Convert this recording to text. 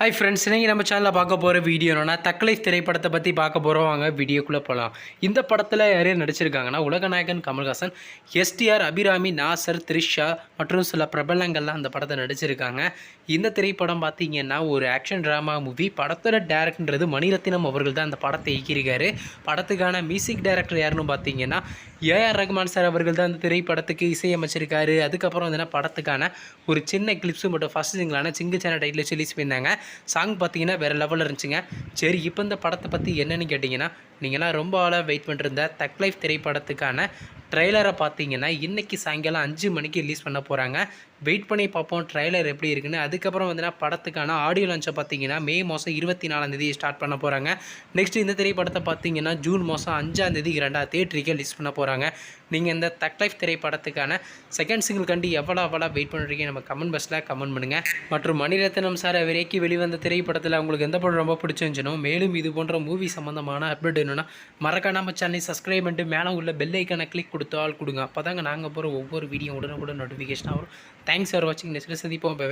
Hi friends இன்றைக்கி நம்ம சேனலில் பார்க்க போகிற வீடியோ என்னென்னா தக்கலை திரைப்படத்தை பற்றி பார்க்க போகிறோம் வாங்க வீடியோக்குள்ளே போகலாம் இந்த படத்தில் யார் யார் நடிச்சிருக்காங்கன்னா உலகநாயகன் கமல்ஹாசன் எஸ்டிஆர் அபிராமி நாசர் த்ரிஷா மற்றும் சில பிரபலங்கள்லாம் அந்த படத்தை நடிச்சிருக்காங்க. இந்த திரைப்படம் பார்த்தீங்கன்னா ஒரு ஆக்ஷன் ட்ராமா மூவி படத்தோட டேரக்டர்ன்றது மணிரத்னம் அவர்கள் தான் அந்த படத்தை இயக்கியிருக்காரு. படத்துக்கான மியூசிக் டைரக்டர் யாருன்னு பார்த்தீங்கன்னா ஏஆர் ரகுமான் சார் அவர்கள் தான் அந்த திரைப்படத்துக்கு இசையமைச்சிருக்காரு. அதுக்கப்புறம் வந்து படத்துக்கான ஒரு சின்ன கிளிப்ஸு மட்டும் ஃபஸ்ட் சிங்கிளான சிங்கு சேனல் டைட்டில் ரிலீஸ் பண்ணியிருந்தாங்க. சாங் பார்த்தீங்கன்னா வேறு லெவலில் இருந்துச்சுங்க. சரி இப்போ இந்த படத்தை பற்றி என்னென்னு கேட்டிங்கன்னா நீங்களாம் ரொம்ப ஆளாக வெயிட் பண்ணிருந்த தக் லைஃப் திரைப்படத்துக்கான ட்ரெய்லரை பார்த்தீங்கன்னா இன்றைக்கி சாயங்காலம் அஞ்சு மணிக்கு ரிலீஸ் பண்ண போகிறாங்க வெயிட் பண்ணி பார்ப்போம் ட்ரெய்லர் எப்படி இருக்குன்னு. அதுக்கப்புறம் வந்துன்னா படத்துக்கான ஆடியோ லான்ச்சை பார்த்தீங்கன்னா மே மாதம் இருபத்தி நாலாந்தேதி ஸ்டார்ட் பண்ண போகிறாங்க நெக்ஸ்ட் இந்த திரைப்படத்தை பார்த்தீங்கன்னா ஜூன் மாதம் அஞ்சாந்தேதி ரெண்டாவது தேட்டருக்கு ரிலீஸ் பண்ண போகிறாங்க நீங்கள் இந்த தக் லைஃப் திரைப்படத்துக்கான செகண்ட் சிங்கிள் கண்டி எவ்வளோ எவ்வளோ வெயிட் பண்ணுறீங்க நம்ம கமெண்ட் பாக்ஸில் கமெண்ட் பண்ணுங்கள் மற்றும் மணிரத்னம் சார் விரைக்கி வெளிவந்த திரைப்படத்தில் உங்களுக்கு எந்த படம் ரொம்ப பிடிச்சிருந்துச்சனோ மேலும் இது போன்ற மூவி சம்மந்தமான அப்டேட் என்னன்னா மறக்காம சேனலை சப்ஸ்கிரைப் பண்ணிட்டு மேலே உள்ள பெல் ஐக்கானை கிளிக் கொடுத்து ஆள் கொடுங்க. அப்போ தாங்க நாங்கள் போகிற ஒவ்வொரு வீடியோ உடனுக்குடன் நோட்டிஃபிகேஷன் வரும். தேங்க்ஸ் ஃபார் வாட்சிங் நெக்ஸ்ட் சந்திப்போம். பை